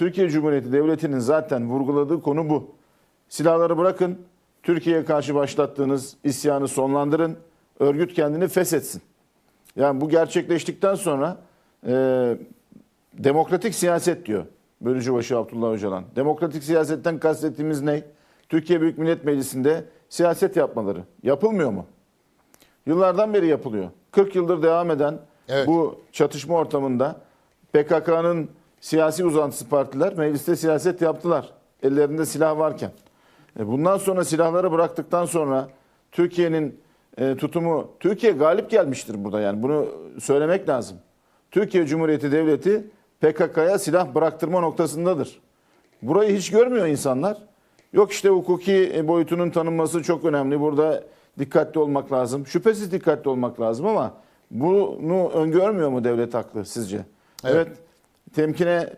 Türkiye Cumhuriyeti Devleti'nin zaten vurguladığı konu bu. Silahları bırakın, Türkiye'ye karşı başlattığınız isyanı sonlandırın, örgüt kendini feshetsin. Yani bu gerçekleştikten sonra e, demokratik siyaset diyor Bölücübaşı Abdullah Öcalan. Demokratik siyasetten kastettiğimiz ne? Türkiye Büyük Millet Meclisi'nde siyaset yapmaları. Yapılmıyor mu? Yıllardan beri yapılıyor. 40 yıldır devam eden Evet. bu çatışma ortamında PKK'nın siyasi uzantısı partiler mecliste siyaset yaptılar. Ellerinde silah varken. E bundan sonra silahları bıraktıktan sonra Türkiye'nin e, tutumu, Türkiye galip gelmiştir burada yani bunu söylemek lazım. Türkiye Cumhuriyeti Devleti PKK'ya silah bıraktırma noktasındadır. Burayı hiç görmüyor insanlar. Yok işte hukuki e, boyutunun tanınması çok önemli. Burada dikkatli olmak lazım. Şüphesiz dikkatli olmak lazım ama bunu öngörmüyor mu devlet haklı sizce? Evet. evet temkine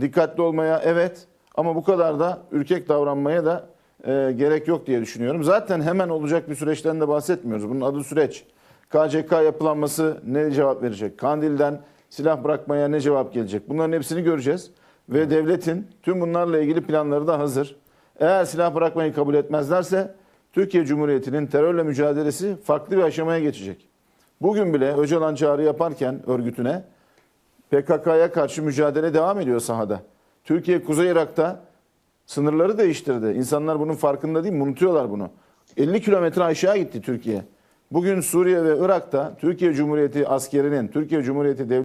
dikkatli olmaya evet ama bu kadar da ürkek davranmaya da e, gerek yok diye düşünüyorum. Zaten hemen olacak bir süreçten de bahsetmiyoruz. Bunun adı süreç. KCK yapılanması ne cevap verecek? Kandil'den silah bırakmaya ne cevap gelecek? Bunların hepsini göreceğiz. Ve devletin tüm bunlarla ilgili planları da hazır. Eğer silah bırakmayı kabul etmezlerse Türkiye Cumhuriyeti'nin terörle mücadelesi farklı bir aşamaya geçecek. Bugün bile Öcalan çağrı yaparken örgütüne PKK'ya karşı mücadele devam ediyor sahada. Türkiye Kuzey Irak'ta sınırları değiştirdi. İnsanlar bunun farkında değil, unutuyorlar bunu. 50 kilometre aşağı gitti Türkiye. Bugün Suriye ve Irak'ta Türkiye Cumhuriyeti askerinin, Türkiye Cumhuriyeti devleti